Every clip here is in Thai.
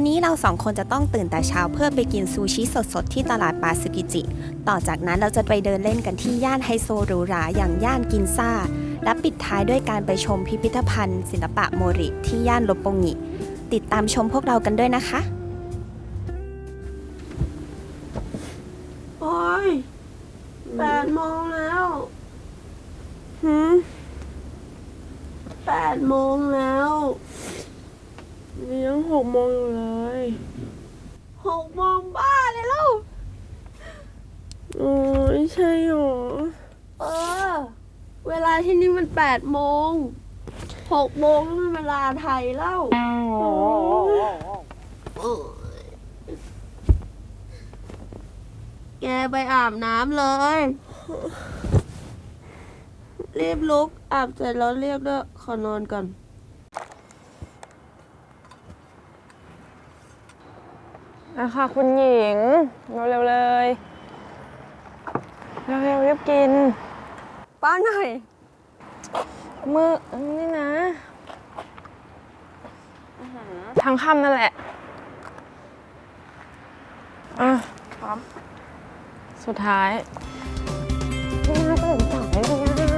วันนี้เราสองคนจะต้องตื่นแต่เช้าเพื่อไปกินซูชิสดๆ ที่ตลาดปาซึกิจิ ต่อจากนั้นเราจะไปเดินเล่นกันที่ย่านไฮโซหรูหราอย่างย่านกินซ่า และปิดท้ายด้วยการไปชมพิพิธภัณฑ์ ศิลปะโมริที่ย่านลบปงิติดตามชมพวกเรากันด้วยนะคะ โอ้ยแปดโมงแล้วหืมแปดโมงแล้ว นี่ยังหกโมงอยู่เลยหกโมงบ้าเลยแล้วโอ้ยใช่หรอ เออ เวลาที่นี่มันแปดโมงหกโมงนั่นมันเวลาไทยแล้วโอ้ยแกไปอาบน้ำเลย รีบลุกอาบเสร็จแล้วเรียกด้วย ขอนอนก่อน นะคะคุณหญิง เร็วๆเลย เร็วๆรีบกิน ป้าหน่อย มือนี่นะทั้งคำนั่นแหละ อะ พร้อม สุดท้ายพี่น่าตื่นสายเลยอะ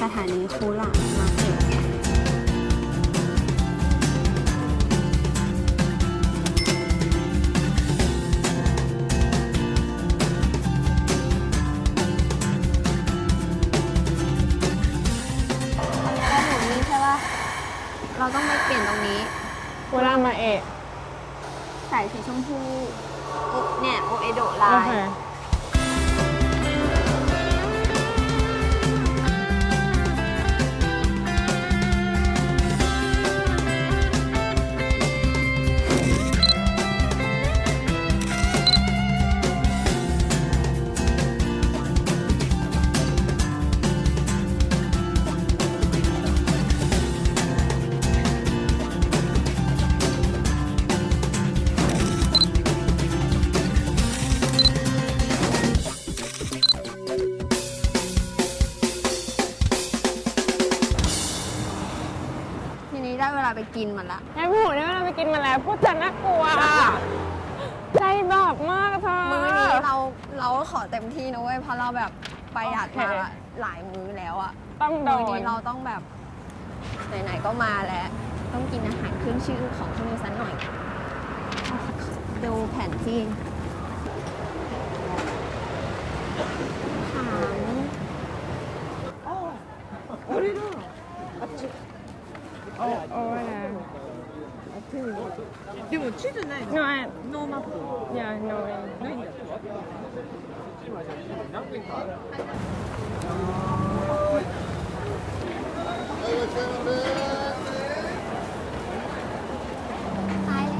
สถานีคูหลานมาเก็บถ้าหนูนี่ใช่ป่ะเราต้องไปเปลี่ยนตรงนี้เวลามาเอะใส่สีชมพูโอเนี่ย โอเอโดะลาโอยเคที กินมันละไอ้ผู้เนี่ยเวลาไปกินมาแล้วพูดจะน่ากลัวอะใจบาปมากเธอมื้อนี้เราเราก็ขอเต็มที่นะเว้ยเพราะเราแบบประหยัดมาโอเคหลายมื้อแล้วอะต้องโดมื้อนนี้เราต้องแบบไหนๆก็มาแล้วต้องกินอาหารขึ้นชื่อของที่นี่สักหน่อยดูแผนที่ถามโอ้โอ้ยนะ でも地図ないの No, ノーマップはないんだ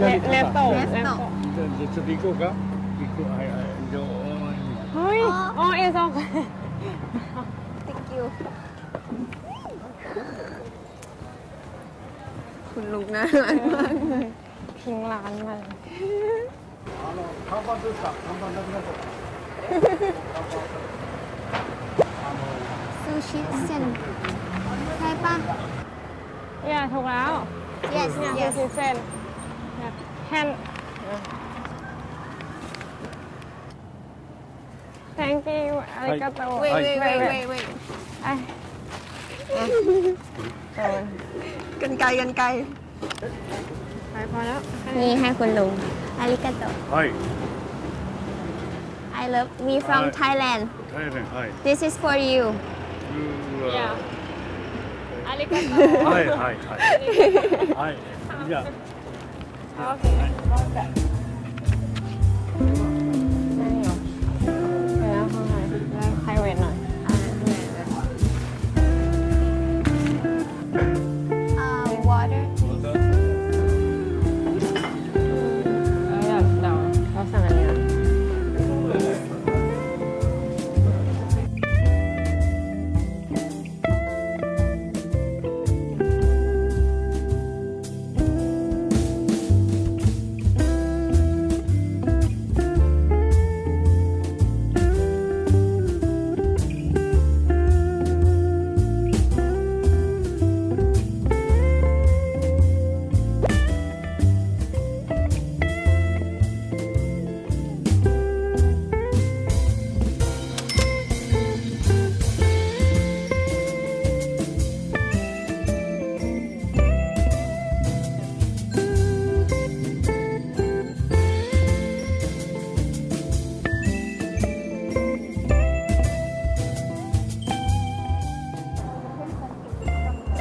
レレッ、レ。じゃあちょっと行こうか。行こう。はいはい。じゃあはい、え、そう。Thank you. คุณลุงน่ารักมากเลยทิ้งร้านมา ซูชิเซนใช่ปะ เนี่ยถูกแล้ว yes เ yes ซีเซนแฮน thank you อาริกาโต wait wait wait wait wait กันไกลกันไกลไปพอแล้วนี่ให้คุณลุงอาริกาโต Hi. I love we from Hi. Thailand Thailand. Hi. this is for you You, uh, Yeah. Arigato. Hi. Hi. Hi. hi. Yeah. โอเค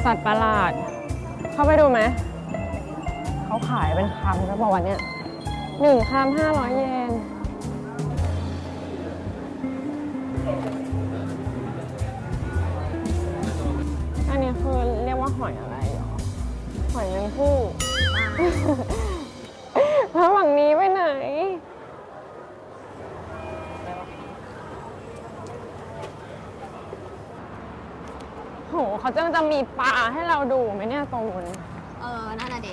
สัตว์ประหลาด เข้าไปดูไหม เขาขายเป็นคำแล้วบอกว่าเนี่ยหนึ่งคำห้าร้อยเยน อันนี้คือเรียกว่าหอยอะไรหรอหอยแมงผู้ แล้วฝั่งนี้ไปไหน โห เขาจะจะมีปลาให้เราดูไหมเนี่ยตูนเออ นั่นน่ะดิ